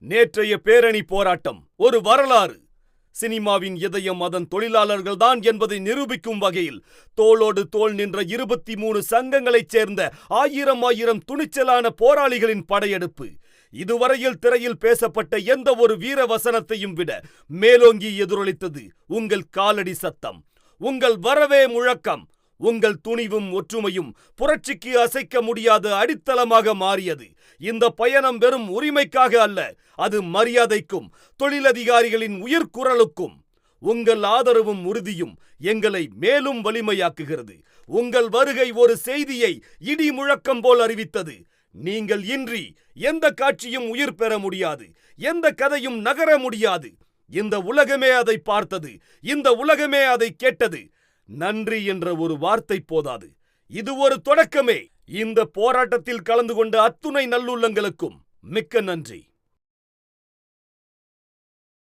நேற்றைய பேரணி போராட்டம் ஒரு வரலாறு. சினிமாவின் இதயம் அதன் தொழிலாளர்கள்தான் என்பதை நிரூபிக்கும் வகையில் தோளோடு தோள் நின்ற இருபத்தி மூணு சங்கங்களைச் சேர்ந்த ஆயிரம் ஆயிரம் துணிச்சலான போராளிகளின் படையெடுப்பு. இதுவரையில் திரையில் பேசப்பட்ட எந்த ஒரு வீர வசனத்தையும் விட மேலோங்கி எதிரொலித்தது உங்கள் காலடி சத்தம். உங்கள் வரவே முழக்கம். உங்கள் துணிவும் ஒற்றுமையும் புரட்சிக்கு அசைக்க முடியாத அடித்தளமாக மாறியது. இந்த பயணம் வெறும் உரிமைக்காக அல்ல அது மரியாதைக்கும் தொழிலதிகாரிகளின் உயிர்க்குரலுக்கும். உங்கள் ஆதரவும் உறுதியும் எங்களை மேலும் வலிமையாக்குகிறது. உங்கள் வருகை ஒரு செய்தியை இடி முழக்கம் போல் அறிவித்தது. நீங்கள் இன்றி எந்த காட்சியும் உயிர் பெற முடியாது எந்த கதையும் நகர முடியாது. இந்த உலகமே அதை பார்த்தது இந்த உலகமே அதை கேட்டது. நன்றி என்ற ஒரு வார்த்தை போதாது. இது ஒரு தொடக்கமே. இந்த போராட்டத்தில் கலந்து கொண்ட அத்துணை நல்லுள்ளங்களுக்கும் மிக்க நன்றி.